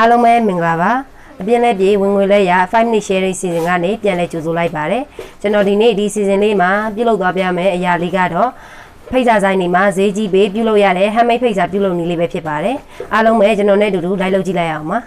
အားလုံးပဲမင်္ဂလာပါအပြင်းလဲပြေဝင်ငွေလဲရ5 minute sharing season ကနေပြန်လဲကြိုဆိုလိုက်ပါတယ်ကျွန်တော်ဒီနေ့ဒီ season လေးမှာပြုလုပ်သွားပြမယ်အရာလေးကတော့ဖိတ်စာဆိုင်တွေမှာဈေးကြီးပေးပြုလုပ်ရတဲ့ handmade ဖိတ်စာပြုလုပ်နည်းလေးပဲဖြစ်ပါတယ်အားလုံးပဲကျွန်တော်နဲ့အတူတူ live လုပ်ကြည့်လိုက်အောင်ပါ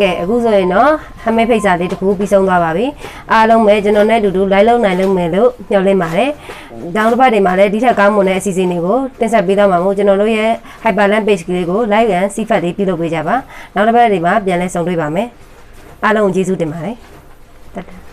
ကဲအခုဆိုရင်တော့ဟမဲဖိတ်စာလေးတစ်ခုပြီးဆုံးသွားပါပြီအားလုံးပဲကျွန်တော်နဲ့အတူတူ live လုပ်နိုင်လို့မယ်လို့ညွှန်လင့်ပါတယ်ဒေါင်းတစ်ပတ်တွေမှာလည်းဒီထက်ကောင်းမွန်တဲ့အစီအစဉ်တွေကိုတင်ဆက်ပေးသွားမှာမို့ကျွန်တော်တို့ရဲ့ Hyperland page ကလေးကို like and see fat လေးပြုလုပ်ပေးကြပါနောက်တစ်ပတ်တွေမှာပြန်လဲဆုံတွေ့ပါမယ်အားလုံးကိုကျေးဇူးတင်ပါတယ်တတ်တာ